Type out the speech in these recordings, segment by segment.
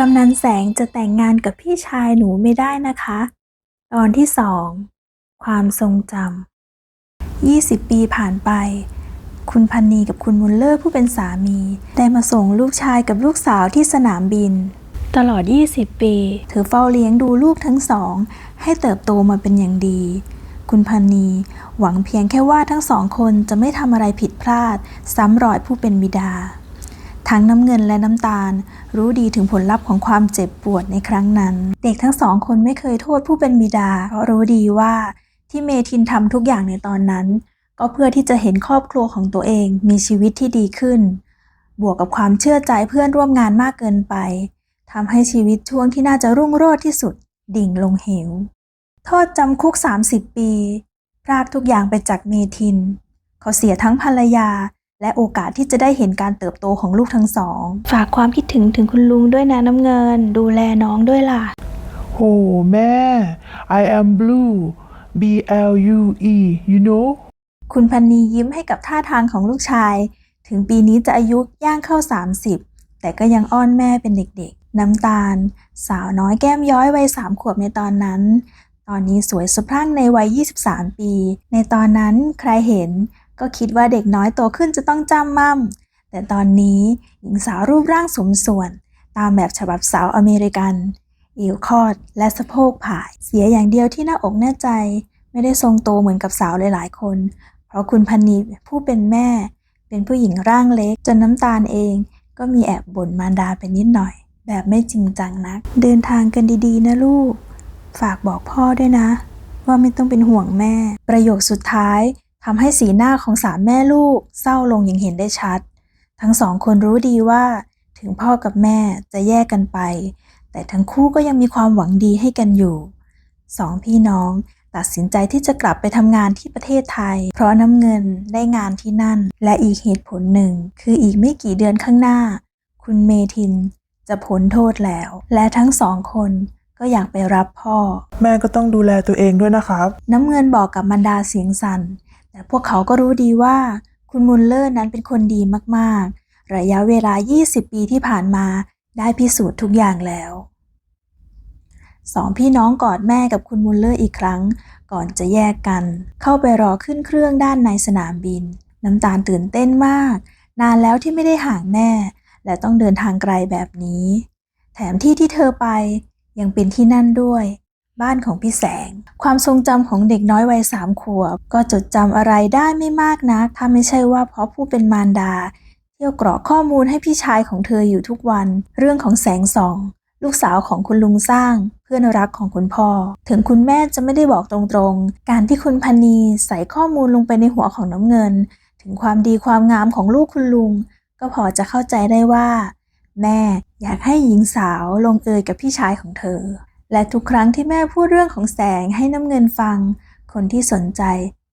กำนันแสงจะแต่งงานกับพี่ชายหนูไม่ได้นะคะ ตอนที่สองความทรงจำ20 ปีผ่านไป คุณพันนีกับคุณมุลเลอร์ผู้เป็นสามี ได้มาส่งลูกชายกับลูกสาวที่สนามบิน ตลอด 20 ปี เธอเฝ้าเลี้ยงดูลูกทั้งสอง ให้เติบโตมาเป็นอย่างดี คุณพันนีหวังเพียงแค่ว่าทั้งสองคนจะไม่ทำอะไรผิดพลาด ซ้ำรอยผู้เป็นบิดา ทั้งน้ำเงินและน้ำตาล รู้ดีถึงผลลัพธ์ของความเจ็บปวดในครั้งนั้น เด็กทั้งสองคนไม่เคยโทษผู้เป็นบิดาเพราะรู้ดีว่าที่เมทินทำทุกอย่างในตอนนั้น ก็เพื่อที่จะเห็นครอบครัวของตัวเองมีชีวิตที่ดีขึ้น บวกกับความเชื่อใจเพื่อนร่วมงานมากเกินไปทำให้ชีวิตช่วงที่น่าจะรุ่งโรจน์ที่สุด ดิ่งลงเหว โทษจำคุก 30 ปี พรากทุกอย่างไปจากเมทิน เขาเสียทั้งภรรยา และโอกาสที่จะได้เห็นการเติบโตของลูกทั้งสอง ฝากความคิดถึงถึงคุณลุงด้วยนะน้ำเงิน ดูแลน้องด้วยล่ะ โหแม่ I am blue B L U E you know คุณพันนียิ้มให้กับท่าทางของลูกชาย ถึงปีนี้จะอายุย่างเข้า 30 แต่ก็ยังอ้อนแม่เป็นเด็กๆ น้ำตาล สาวน้อยแก้มย้อยวัยสามขวบในตอนนั้น ตอนนี้สวยสะพรั่งในวัย 23 ปี ในตอนนั้นใครเห็น ก็คิดว่าเด็กน้อยโตขึ้นจะต้องจำมั่ม แต่ตอนนี้หญิงสาวรูปร่างสมส่วน ตามแบบฉบับสาวอเมริกันเอวคอดและสะโพกผาย เสียอย่างเดียวที่หน้าอกหน้าใจ ไม่ได้ทรงโตเหมือนกับสาวหลายๆคน เพราะคุณพันนีผู้เป็นแม่ เป็นผู้หญิงร่างเล็ก จนน้ำตาลเอง ก็มีแอบบ่นมารดาไปนิดหน่อย แบบไม่จริงจังนัก เดินทางกันดีๆ นะลูก ฝากบอกพ่อด้วยนะ ว่าไม่ต้องเป็นห่วงแม่ ประโยคสุดท้าย ทำให้สีหน้าของสามแม่ลูกเศร้าลงอย่างเห็นได้ชัด ทั้งสองคนรู้ดีว่า ถึงพ่อกับแม่จะแยกกันไป แต่ทั้งคู่ก็ยังมีความหวังดีให้กันอยู่สองพี่น้องตัดสินใจที่จะกลับไปทำงานที่ประเทศไทย เพราะน้ำเงินได้งานที่นั่น และอีกเหตุผลหนึ่ง คืออีกไม่กี่เดือนข้างหน้า คุณเมทินจะพ้นโทษแล้ว และทั้งสองคนก็อยากไปรับพ่อ แม่ก็ต้องดูแลตัวเองด้วยนะครับ น้ำเงินบอกกับมันดาเสียงสั่น แต่พวกเขาก็รู้ดีว่า คุณมุลเลอร์นั้นเป็นคนดีมากๆ ระยะเวลา 20 ปีที่ผ่านมาได้พิสูจน์ทุกอย่างแล้วสองพี่น้องกอดแม่กับคุณมุลเลอร์อีกครั้ง ก่อนจะแยกกัน เข้าไปรอขึ้นเครื่องด้านในสนามบิน น้ำตาลตื่นเต้นมาก นานแล้วที่ไม่ได้ห่างแม่ และต้องเดินทางไกลแบบนี้ แถมที่ที่เธอไปยังเป็นที่นั่นด้วย บ้านของพี่แสง ความทรงจำของเด็กน้อยวัยสามขวบ ก็จดจำอะไรได้ไม่มากนัก ถ้าไม่ใช่ว่าเพราะผู้เป็นมารดา เที่ยวกรอกข้อมูลให้พี่ชายของเธออยู่ทุกวัน เรื่องของแสงส่อง ลูกสาวของคุณลุงสร้าง เพื่อนรักของคุณพ่อ ถึงคุณแม่จะไม่ได้บอกตรงๆ การที่คุณพันนีใส่ข้อมูลลงไปในหัวของน้ำเงิน ถึงความดีความงามของลูกคุณลุง ก็พอจะเข้าใจได้ว่า แม่อยากให้หญิงสาวลงเอยกับพี่ชายของเธอ และทุกครั้งที่แม่พูดเรื่องของแสงให้น้ำเงินฟัง คนที่สนใจ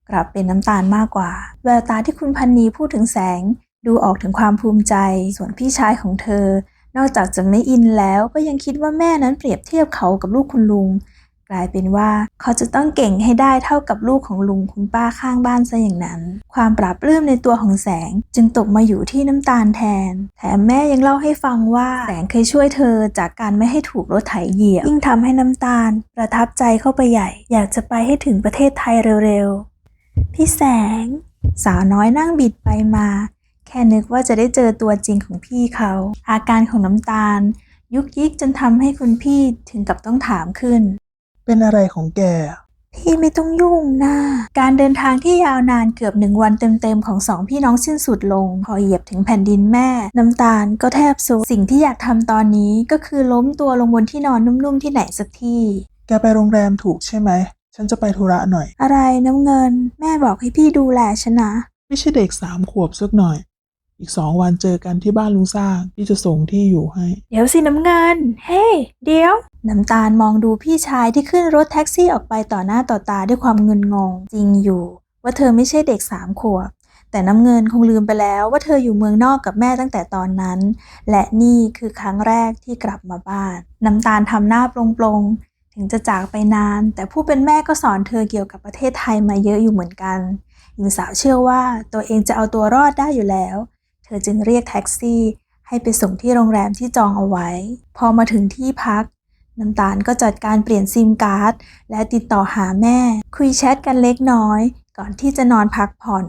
กลับเป็นน้ำตาลมากกว่า แววตาที่คุณพันนีพูดถึงแสง ดูออกถึงความภูมิใจ ส่วนพี่ชายของเธอ นอกจากจะไม่อินแล้วก็ยังคิดว่าแม่นั้นเปรียบเทียบเขากับลูกคุณลุง กลายเป็นว่า เขาจะต้องเก่งให้ได้เท่ากับลูกของลุงคุณป้าข้างบ้านซะอย่างนั้น ความปราบปลื้มในตัวของแสงจึงตกมาอยู่ที่น้ำตาลแทน แถมแม่ยังเล่าให้ฟังว่าแสงเคยช่วยเธอจากการไม่ให้ถูกรถไถเหยียบยิ่งทำให้น้ำตาล ประทับใจเข้าไปใหญ่ อยากจะไปให้ถึงประเทศไทยเร็วๆ พี่แสง สาวน้อยนั่งบิดไปมา แค่นึกว่าจะได้เจอตัวจริงของพี่เขา อาการของน้ำตาลยุกยิกจนทำให้คุณพี่ถึงกับต้องถามขึ้น เป็นอะไรของแก พี่ไม่ต้องยุ่งนะ การเดินทางที่ยาวนานเกือบหนึ่งวันเต็มๆของสองพี่น้องสิ้นสุดลง พอเหยียบถึงแผ่นดินแม่ น้ำตาลก็แทบสุดสิ่งที่อยากทำตอนนี้ก็คือล้มตัวลงบนที่นอนนุ่มๆที่ไหนสักที่ แกไปโรงแรมถูกใช่ไหม ฉันจะไปธุระหน่อย อะไรน้ำเงิน แม่บอกให้พี่ดูแลฉันนะ ไม่ใช่เด็กสามขวบสักหน่อย อีกสองวันเจอกันที่บ้านลุงสร้างที่จะส่งที่อยู่ให้ เดี๋ยวสิน้ำเงิน เฮ้ เดี๋ยว น้ำตาลมองดูพี่ชายที่ขึ้นรถแท็กซี่ออกไปต่อหน้าต่อตาด้วยความเงินงง จริงอยู่ ว่าเธอไม่ใช่เด็กสามขวบ แต่น้ำเงินคงลืมไปแล้วว่าเธออยู่เมืองนอกกับแม่ตั้งแต่ตอนนั้น และนี่คือครั้งแรกที่กลับมาบ้าน น้ำตาลทำหน้าปลงๆ ถึงจะจากไปนาน แต่ผู้เป็นแม่ก็สอนเธอเกี่ยวกับประเทศไทยมาเยอะอยู่เหมือนกันหญิงสาวเชื่อว่าตัวเองจะเอาตัวรอดได้อยู่แล้ว อจึงเรียกแท็กซี่ ให้ไปส่งที่โรงแรมที่จองเอาไว้ พอมาถึงที่พัก น้ำตาลก็จัดการเปลี่ยนซิมการ์ด และติดต่อหาแม่ คุยแชทกันเล็กน้อย ก่อนที่จะนอนพักผ่อน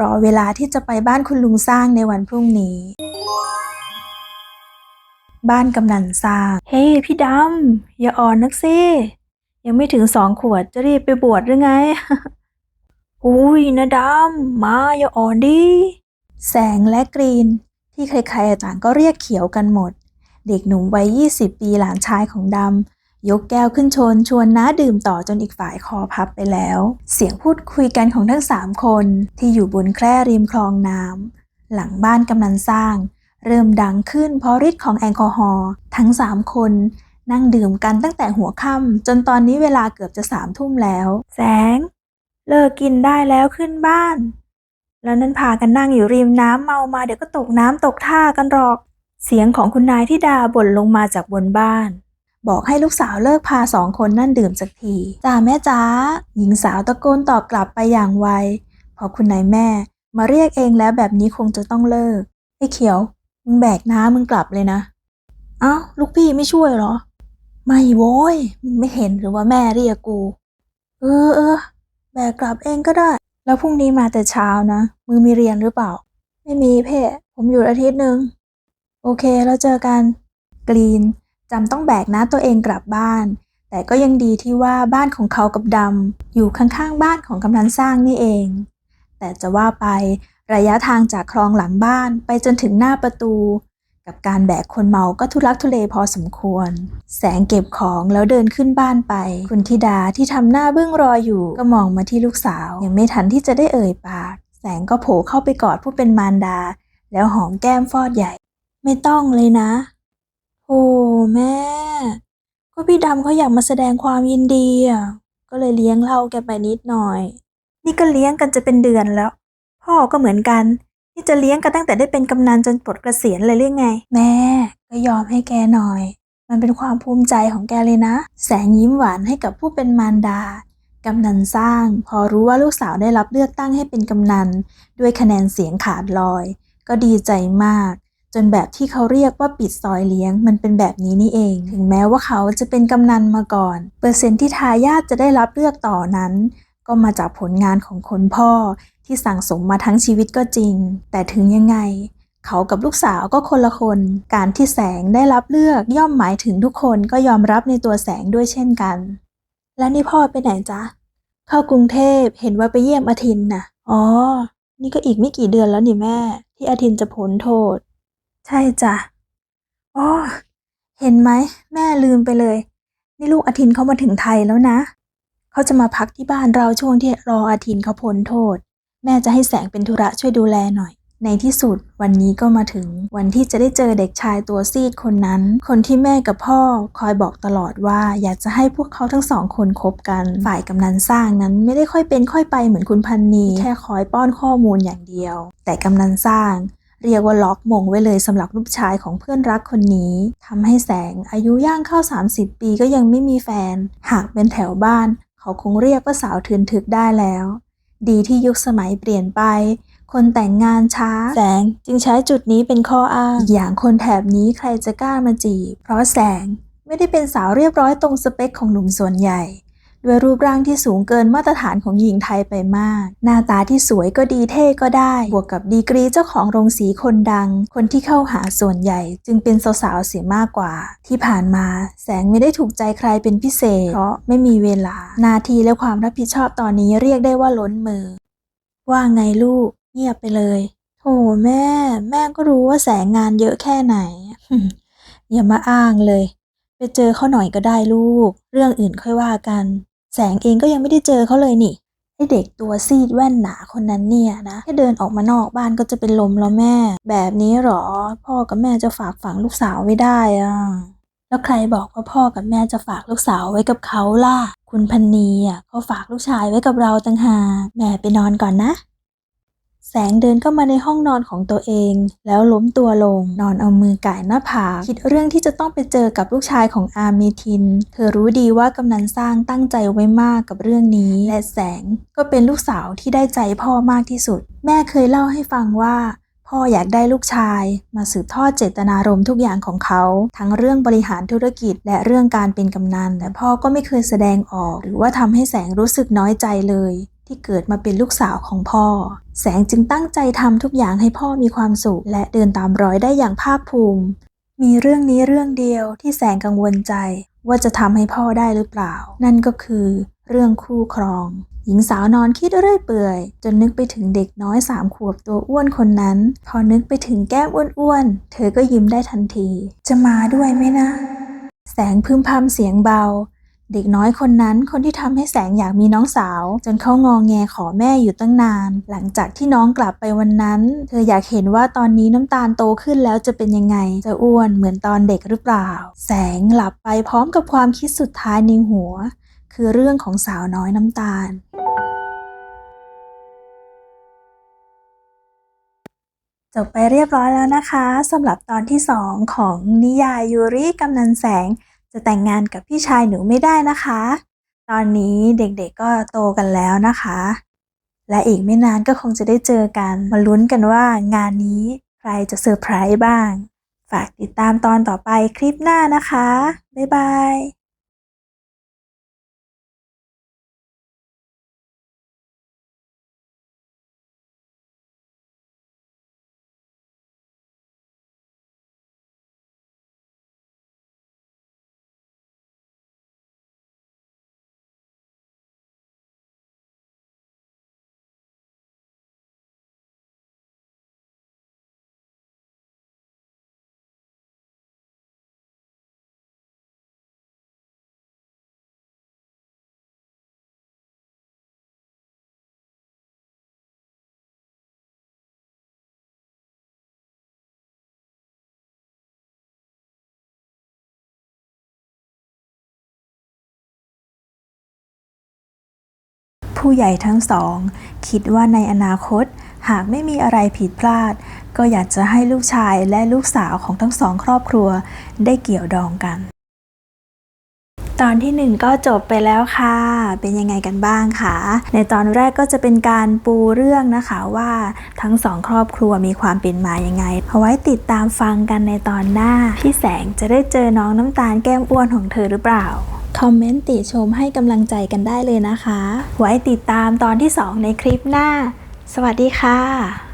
รอเวลาที่จะไปบ้านคุณลุงสร้างในวันพรุ่งนี้ บ้านกำนันสร้าง เฮ้ยพี่ดำอย่าอ่อนนักสิยังไม่ถึงสองขวดจะรีบไปบวชหรือไงอุ้ยนะดำมาอย่าอ่อนดิ แสงและกรีน ที่ใครๆต่างก็เรียกเขียวกันหมด เด็กหนุ่มวัย 20 ปีหลานชายของดำ ยกแก้วขึ้นชน ชวนน้าดื่มต่อจนอีกฝ่ายคอพับไปแล้ว เสียงพูดคุยกันของทั้งสามคนที่อยู่บนแคร่ริมคลองน้ำหลังบ้านกำนันสร้าง เริ่มดังขึ้นเพราะฤทธิ์ของแอลกอฮอล์ทั้งสามคนนั่งดื่มกันตั้งแต่หัวค่ำจนตอนนี้เวลาเกือบจะสามทุ่มแล้ว แสง เลิกกินได้แล้วขึ้นบ้าน แล้วนั่นพากันนั่งอยู่ริมน้ำเมามาเดี๋ยวก็ตกน้ำตกท่ากันหรอก เสียงของคุณนายที่ดาบ่นลงมาจากบนบ้าน บอกให้ลูกสาวเลิกพาสองคนนั่นดื่มสักทีจ้าแม่จ้า หญิงสาวตะโกนตอบกลับไปอย่างไวพอคุณนายแม่ มาเรียกเองแล้วแบบนี้คงจะต้องเลิกไอ้เขียว มึงแบกน้ำมึงกลับเลยนะเอ้าลูกพี่ไม่ช่วยเหรอ ไม่โว้ยมึงไม่เห็นหรือว่าแม่เรียกกู เออเออแบกกลับเองก็ได้ แล้วพรุ่งนี้มาแต่เช้านะ มือมีเรียนหรือเปล่า ไม่มีเพ่ผมหยุดอาทิตย์หนึ่งโอเค แล้วเจอกัน กรีนจำต้องแบกนะตัวเองกลับบ้าน แต่ก็ยังดีที่ว่าบ้านของเขากับดำอยู่ข้างๆบ้านของกำนันสร้างนี่เอง แต่จะว่าไประยะทางจากคลองหลังบ้านไปจนถึงหน้าประตู กับการแบกคนเมาก็ทุลักทุเลพอสมควร แสงเก็บของแล้วเดินขึ้นบ้านไป คุณธิดาที่ทำหน้าเบื้องรออยู่ ก็มองมาที่ลูกสาว ยังไม่ทันที่จะได้เอ่ยปาก แสงก็โผล่เข้าไปกอดผู้เป็นมารดา แล้วหอมแก้มฟอดใหญ่ ไม่ต้องเลยนะ โอ้แม่ ก็พี่ดำเขาอยากมาแสดงความยินดีอะก็เลยเลี้ยงเหล้าแกไปนิดหน่อย นี่ก็เลี้ยงกันจะเป็นเดือนแล้ว พ่อก็เหมือนกัน ที่จะเลี้ยงกันตั้งแต่ได้เป็นกำนันจนปลดเกษียณเลยเรื่องไง แม่ก็ยอมให้แกหน่อย มันเป็นความภูมิใจของแกเลยนะ แสงยิ้มหวานให้กับผู้เป็นมารดากำนันสร้าง พอรู้ว่าลูกสาวได้รับเลือกตั้งให้เป็นกำนัน ด้วยคะแนนเสียงขาดลอย ก็ดีใจมาก จนแบบที่เขาเรียกว่าปิดซอยเลี้ยงมันเป็นแบบนี้นี่เอง ถึงแม้ว่าเขาจะเป็นกำนันมาก่อน เปอร์เซ็นต์ที่ทายาทจะได้รับเลือกต่อนั้น ก็มาจากผลงานของคนพ่อ ที่สั่งสมมาทั้งชีวิตก็จริง แต่ถึงยังไง เขากับลูกสาวก็คนละคน การที่แสงได้รับเลือกย่อมหมายถึงทุกคนก็ยอมรับในตัวแสงด้วยเช่นกัน แล้วนี่พ่อไปไหนจ๊ะ เข้ากรุงเทพเห็นว่าไปเยี่ยมอาทินน่ะ อ๋อ นี่ก็อีกไม่กี่เดือนแล้วนี่แม่ ที่อาทินจะพ้นโทษ ใช่จ้ะ อ๋อ เห็นไหมแม่ลืมไปเลย นี่ลูกอาทินเขามาถึงไทยแล้วนะ เขาจะมาพักที่บ้านเราช่วงที่รออาทินเขาพ้นโทษ แม่จะให้แสงเป็นธุระช่วยดูแลหน่อย ในที่สุดวันนี้ก็มาถึงวันที่จะได้เจอเด็กชายตัวซีดคนนั้น คนที่แม่กับพ่อคอยบอกตลอดว่าอยากจะให้พวกเขาทั้งสองคนคบกัน ฝ่ายกำนันสร้างนั้นไม่ได้ค่อยเป็นค่อยไปเหมือนคุณพันนีแค่คอยป้อนข้อมูลอย่างเดียว แต่กำนันสร้างเรียกว่าล็อกมงไว้เลยสำหรับลูกชายของเพื่อนรักคนนี้ทำให้แสงอายุย่างเข้า 30 ปีก็ยังไม่มีแฟน หากเป็นแถวบ้าน เขาคงเรียกว่าสาวเทือนทึกได้แล้ว ดีที่ยุคสมัยเปลี่ยนไป คนแต่งงานช้า แสงจึงใช้จุดนี้เป็นข้ออ้าง อย่างคนแถบนี้ใครจะกล้ามาจีบ เพราะแสงไม่ได้เป็นสาวเรียบร้อยตรงสเปคของหนุ่มส่วนใหญ่ ด้วยรูปร่างที่สูงเกินมาตรฐานของหญิงไทยไปมาก หน้าตาที่สวยก็ดีเท่ก็ได้ บวกกับดีกรีเจ้าของโรงสีคนดัง คนที่เข้าหาส่วนใหญ่ จึงเป็นสาวๆเสียมากกว่า ที่ผ่านมาแสงไม่ได้ถูกใจใครเป็นพิเศษ เพราะไม่มีเวลา นาทีและความรับผิดชอบตอนนี้เรียกได้ว่าล้นมือ ว่าไงลูก เงียบไปเลยโธ่แม่ แม่ก็รู้ว่าแสงงานเยอะแค่ไหนอย่ามาอ้างเลย ไปเจอเขาหน่อยก็ได้ลูก เรื่องอื่นค่อยว่ากัน แสงเองก็ยังไม่ได้เจอเขาเลยนี่ไอเด็กตัวซีดแว่นหนาคนนั้นเนี่ยนะแค่เดินออกมานอกบ้านก็จะเป็นลมแล้วแม่ แบบนี้หรอ พ่อกับแม่จะฝากฝังลูกสาวไว้ได้อะแล้วใครบอกว่าพ่อกับแม่จะฝากลูกสาวไว้กับเขาล่ะ คุณพันนีอะเขาฝากลูกชายไว้กับเราต่างหากแม่ไปนอนก่อนนะ แสงเดินเข้ามาในห้องนอนของตัวเอง แล้วล้มตัวลง นอนเอามือก่ายหน้าผากคิดเรื่องที่จะต้องไปเจอกับลูกชายของอาเมทิน เธอรู้ดีว่ากำนันสร้างตั้งใจไว้มากกับเรื่องนี้ และแสงก็เป็นลูกสาวที่ได้ใจพ่อมากที่สุด แม่เคยเล่าให้ฟังว่าพ่ออยากได้ลูกชาย มาสืบทอดเจตนารมณ์ทุกอย่างของเขา ทั้งเรื่องบริหารธุรกิจ และเรื่องการเป็นกำนันแต่พ่อก็ไม่เคยแสดงออก หรือว่าทำให้แสงรู้สึกน้อยใจเลย ที่เกิดมาเป็นลูกสาวของพ่อ แสงจึงตั้งใจทำทุกอย่างให้พ่อมีความสุข และเดินตามรอยได้อย่างภาคภูมิ มีเรื่องนี้เรื่องเดียวที่แสงกังวลใจ ว่าจะทำให้พ่อได้หรือเปล่า นั่นก็คือ เรื่องคู่ครอง หญิงสาวนอนคิดเรื่อยเปื่อย จนนึกไปถึงเด็กน้อยสามขวบตัวอ้วนคนนั้น พอนึกไปถึงแก้มอ้วนๆเธอก็ยิ้มได้ทันที จะมาด้วยไหมนะ แสงพึมพำเสียงเบา เด็กน้อยคนนั้นคนที่ทำให้แสงอยากมีน้องสาว จนเขางองแงขอแม่อยู่ตั้งนาน หลังจากที่น้องกลับไปวันนั้น เธออยากเห็นว่าตอนนี้น้ำตาลโตขึ้นแล้วจะเป็นยังไง จะอ้วนเหมือนตอนเด็กหรือเปล่า แสงหลับไปพร้อมกับความคิดสุดท้ายในหัว คือเรื่องของสาวน้อยน้ำตาลจบไปเรียบร้อยแล้วนะคะสำหรับตอนที่ 2 ของนิยายยูริกำนันแสง จะแต่งงานกับพี่ชายหนูไม่ได้นะคะ ตอนนี้เด็กๆก็โตกันแล้วนะคะ และอีกไม่นานก็คงจะได้เจอกัน มาลุ้นกันว่างานนี้ใครจะเซอร์ไพรส์บ้าง ฝากติดตามตอนต่อไปคลิปหน้านะคะ บ๊ายบาย ผู้ใหญ่ทั้งสอง คิดว่าในอนาคตหากไม่มีอะไรผิดพลาด ก็อยากจะให้ลูกชายและลูกสาวของทั้งสองครอบครัวได้เกี่ยวดองกัน ตอนที่หนึ่งก็จบไปแล้วค่ะ เป็นยังไงกันบ้างคะในตอนแรกก็จะเป็นการปูเรื่องนะคะว่าทั้งสองครอบครัวมีความเป็นมายังไงเอาไว้ติดตามฟังกันในตอนหน้า พี่แสงจะได้เจอน้องน้ำตาลแก้มอ้วนของเธอหรือเปล่า คอมเมนต์ติชมให้กำลังใจกันได้เลยนะคะ ไว้ติดตามตอนที่ 2 ในคลิปหน้า สวัสดีค่ะ